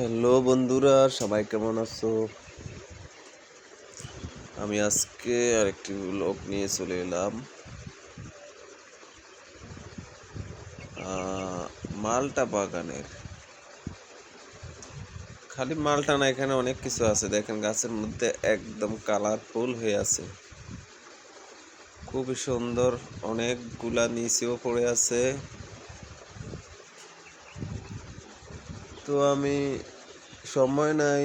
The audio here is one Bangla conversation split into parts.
হ্যালো বন্ধুরা, সবাই কেমন আছো? আমি আজকে আরেকটি ব্লগ নিয়ে চলে এলাম। মালটা বাগানের। খালি মালটা না, এখানে অনেক কিছু আছে। দেখেন গাছের মধ্যে একদম কালারফুল হয়ে আছে। খুবই সুন্দর, অনেকগুলা নিচেও পড়ে আছে। তো আমি সময় নাই,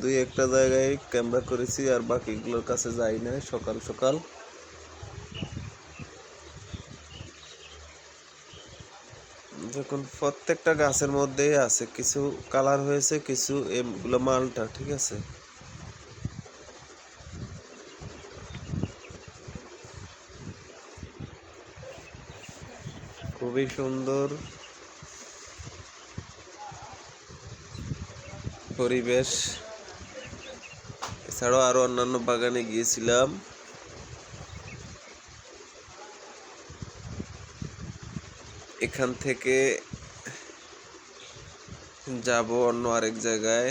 দুই একটা জায়গায় ক্যামেরা করেছি আর বাকিগুলোর কাছে যাই না সকাল সকাল। দেখুন, প্রত্যেকটা গাছের মধ্যেই আছে, কিছু কালার হয়েছে, কিছু এগুলো মালটা, ঠিক আছে? খুবই সুন্দর। পরিবেশ। এছাড়াও আরও অন্যান্য বাগানে গিয়েছিলাম। এখান থেকে যাব অন্য আরেক জায়গায়।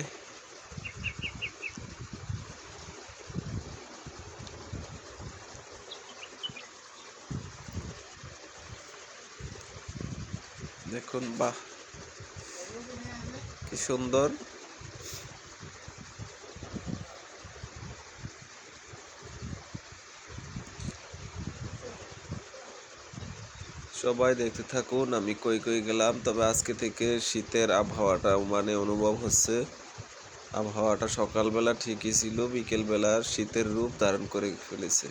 দেখুন, বাহ, কি সুন্দর। সবাই দেখতে থাকুন, আমি কই কই গেলাম। তবে আজকে থেকে শীতের আবহাওয়াটা মানে অনুভব হচ্ছে। আবহাওয়াটা সকালবেলা ঠিকই ছিল, বিকেলবেলা শীতের রূপ ধারণ করে ফেলেছে।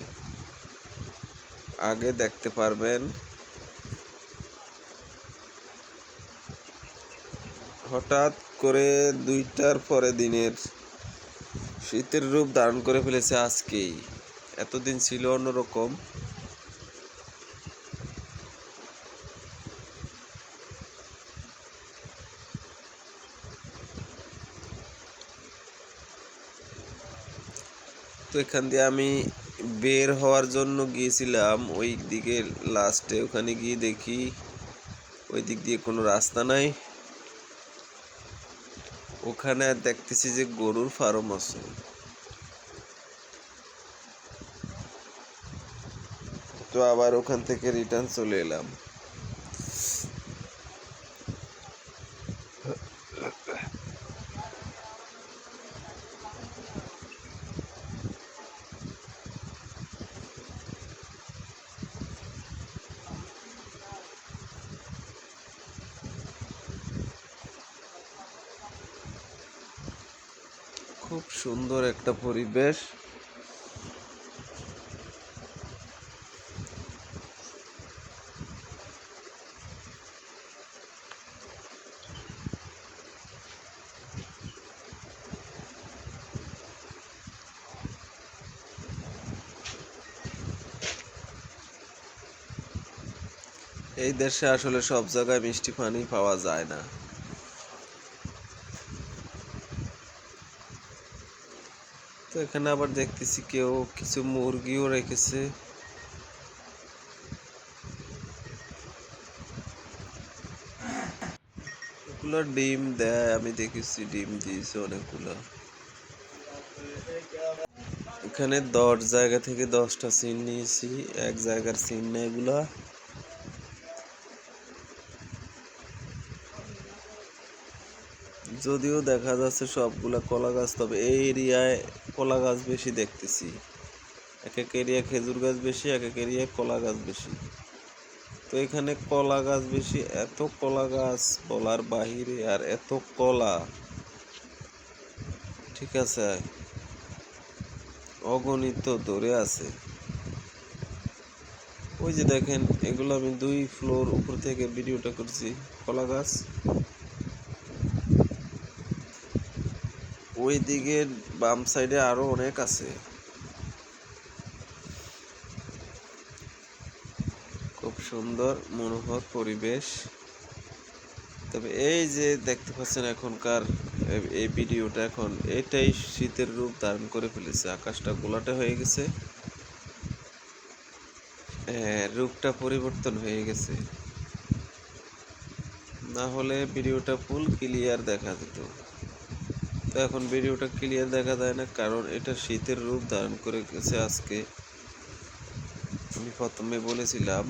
আগে দেখতে পারবেন, হঠাৎ করে দুইটার পরে দিনের শীতের রূপ ধারণ করে ফেলেছে আজকেই। এতদিন ছিল অন্যরকম। এখান দিয়ে আমি বের হওয়ার জন্য গিয়েছিলাম। ওই দিকে লাস্টে ওখানে গিয়ে দেখি ওই দিক দিয়ে কোনো রাস্তা নাই। ওখানে দেখতেছি যে গরুর ফার্ম আছে। তো আবার ওখান থেকে রিটার্ন চলে এলাম। খুব সুন্দর একটা পরিবেশ। এই দেশে আসলে সব জায়গায় মিষ্টি পানি পাওয়া যায় না। তো এখানে আবার দেখতেছি কেউ কিছু মুরগিও রেখেছে। এগুলো ডিম দেয়, আমি দেখেছি ডিম দিয়েছে অনেকগুলো। এখানে দশ জায়গা থেকে দশটা সিন নিয়েছি, এক জায়গার সিন না এগুলা। যদিও দেখা যাচ্ছে সবগুলা কলা গাছ, তবে এই এরিয়ায় কলা গাছ বেশি দেখতেছি। এক এক এরিয়া খেজুর গাছ বেশি, এক এক এরিয়ায় কলা গাছ বেশি। তো এখানে কলা গাছ বেশি, এত কলা গাছ বলার বাহিরে আর এত কলা। ঠিক আছে, অগণিত ধরে আছে। ওই যে দেখেন, এগুলো আমি দুই ফ্লোর উপর থেকে ভিডিওটা করছি, কলা গাছ। ওই দিকে বাম সাইডে আরও অনেক আছে। খুব সুন্দর, মনোহর পরিবেশ। তবে এই যে দেখতে পাচ্ছেন এখনকার এই ভিডিওটা এখন, এটাই শীতের রূপ ধারণ করে ফেলেছে। আকাশটা গোলাটে হয়ে গেছে। রূপটা পরিবর্তন হয়ে গেছে। না হলে ভিডিওটা ফুল ক্লিয়ার দেখা যেত। এখন ভিডিওটা ক্লিয়ার দেখা যায় না, কারণ এটা শীতের রূপ ধারণ করে গেছে আজকে। আমি প্রথমে বলেছিলাম,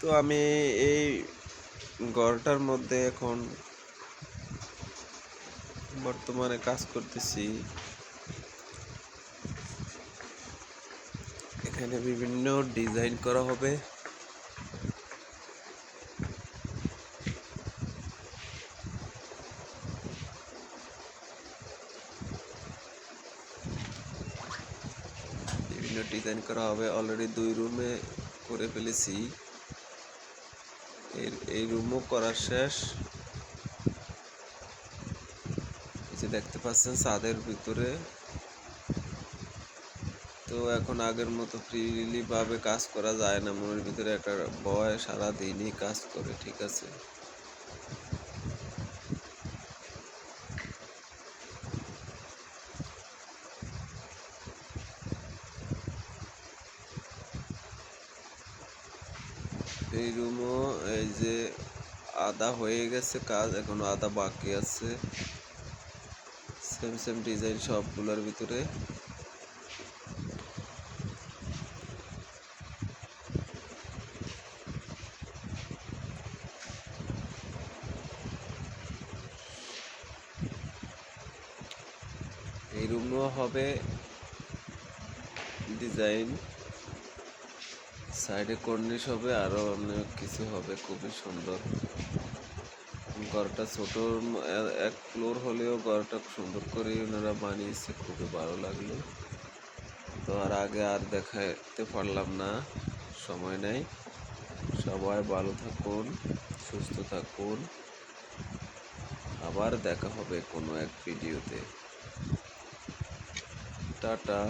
তো আমি এই ঘরটার মধ্যে এখন বর্তমানে কাজ করতেছি। এখানে বিভিন্ন ডিজাইন করা হবে। বিভিন্ন ডিজাইন করা হবে। অলরেডি দুই রুমে করে ফেলেছি। এই এই রুমও করা শেষ। যে দেখতে পাচ্ছেন ছাদের ভিতরে। তো এখন আগের মতো ফ্রিলি ভাবে কাজ করা যায় না। মনের ভিতরে একটা ভয় সারা দিনই কাজ করে, ঠিক আছে? এই রুমও, এই যে আদা হয়ে গেছে কাজ, এখনও আদা বাকি আছে। সেম সেম ডিজাইন সবগুলোর ভিতরে। এই রুমও হবে ডিজাইন সাইডে কর্নিশ হবে, আরও অনেক কিছু হবে, খুবই সুন্দর। ঘরটা ছোট এক ফ্লোর হলেও ঘরটা সুন্দর করে ওনারা বানিয়েছে, খুবই ভালো লাগল। তো আর আগে আর দেখাতে পারলাম না, সময় নেই। সবাই ভালো থাকুন, সুস্থ থাকুন। আবার দেখা হবে কোনো এক ভিডিওতে। টাটা।